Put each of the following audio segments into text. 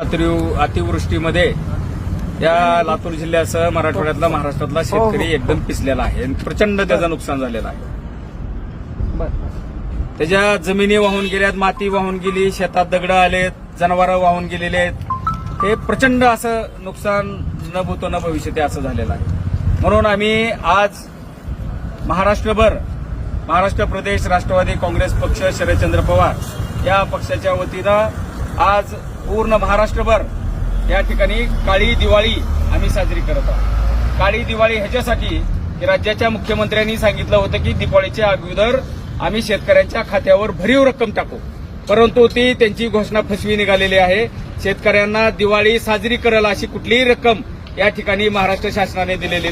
अतिवृ- अतिवृष्टीमध्ये या लातूर जिल्ह्यासह मराठवाड्यातला महाराष्ट्रातला शेतकरी एकदम पिसलेला आहे आणि प्रचंड त्याचं नुकसान झालेलं आहे. त्याच्या जमिनी वाहून गेल्यात माती वाहून गेली शेतात दगड आलेत जनावरं वाहून गेलेले आहेत. हे प्रचंड असं नुकसान न भूतो न भविष्यते असं झालेलं आहे. म्हणून आम्ही आज महाराष्ट्रभर महाराष्ट्र प्रदेश राष्ट्रवादी काँग्रेस पक्ष शरदचंद्र पवार या पक्षाच्या वतीनं आज पूर्ण महाराष्ट्रभर या ठिकाणी काळी दिवाळी आम्ही साजरी करत आहोत. काळी दिवाळी ह्याच्यासाठी की राज्याच्या मुख्यमंत्र्यांनी सांगितलं होतं की दिवाळीच्या अगोदर आम्ही शेतकऱ्यांच्या खात्यावर भरीव रक्कम टाकू. परंतु ती त्यांची घोषणा फसवी निघालेली आहे. शेतकऱ्यांना दिवाळी साजरी करेल अशी कुठलीही रक्कम या ठिकाणी महाराष्ट्र शासनाने दिलेली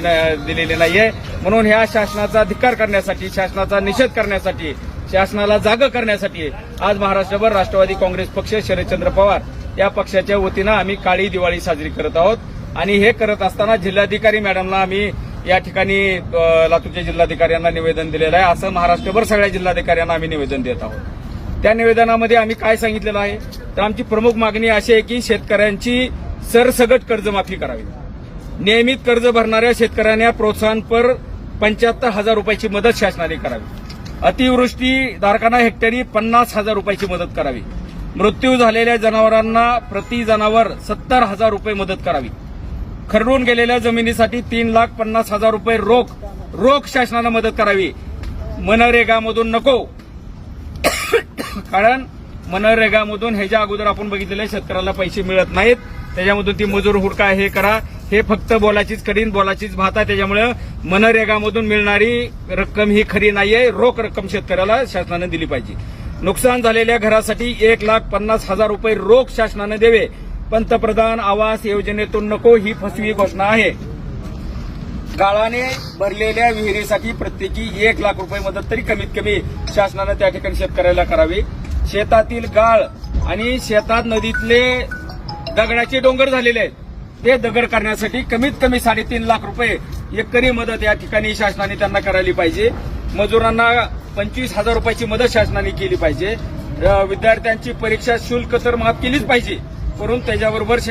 दिलेली नाहीये. म्हणून ह्या शासनाचा धिक्कार करण्यासाठी शासनाचा निषेध करण्यासाठी शासनाला जाग करण्यासाठी आज महाराष्ट्रभर राष्ट्रवादी काँग्रेस पक्ष शरदचंद्र पवार या पक्षाच्या वतीनं आम्ही काळी दिवाळी साजरी करत आहोत. आणि हे करत असताना जिल्हाधिकारी मॅडमला आम्ही या ठिकाणी लातूरच्या जिल्हाधिकाऱ्यांना निवेदन दिलेलं आहे. असं महाराष्ट्रभर सगळ्या जिल्हाधिकाऱ्यांना आम्ही निवेदन देत आहोत. त्या निवेदनामध्ये आम्ही काय सांगितलेलं आहे? तर आमची प्रमुख मागणी अशी आहे की शेतकऱ्यांची सरसगट कर्जमाफी करावी. नियमित कर्ज भरणाऱ्या शेतकऱ्यांना प्रोत्साहनपर पंच्याहत्तर हजार रुपयाची मदत शासनाने करावी. अतिवृष्टी धारकांना हेक्टरी पन्नास हजार रुपयाची मदत करावी. मृत्यू झालेल्या जनावरांना प्रति जनावर सत्तर हजार रुपये मदत करावी. खरडून गेलेल्या जमिनीसाठी तीन लाख पन्नास हजार रुपये रोख रोख शासनानं मदत करावी. मनरेगामधून नको. कारण मनरेगामधून ह्याच्या अगोदर आपण बघितलेल्या शेतकऱ्याला पैसे मिळत नाहीत त्याच्यामधून ती मजूर हुडका हे करा. हे फक्त बोलाचीच करीन बोलाचीच भात आहे. त्याच्यामुळे मनरेगामधून मिळणारी रक्कम ही खरी नाहीये. रोख रक्कम शेतकऱ्याला शासनानं दिली पाहिजे. नुकसान झालेल्या घरासाठी एक लाख पन्नास हजार रुपये रोख शासनानं द्यावे पंतप्रधान आवास योजनेतून नको ही फसवी घोषणा आहे. गाळाने भरलेल्या विहिरीसाठी प्रत्येकी एक लाख रुपये मदत तरी कमीत कमी शासनानं त्या ठिकाणी शेतकऱ्याला करावी. शेतातील गाळ आणि शेतात नदीतले दगडाचे डोंगर झालेले आहेत. ते दगड करण्यासाठी कमीत कमी साडेतीन लाख रुपये एकरी मदत या ठिकाणी शासनाने त्यांना करायला पाहिजे. मजुरांना पंचवीस हजार रुपयाची मदत शासनाने केली पाहिजे. विद्यार्थ्यांची परीक्षा शुल्क तर माफ केलीच पाहिजे करून त्याच्याबरोबर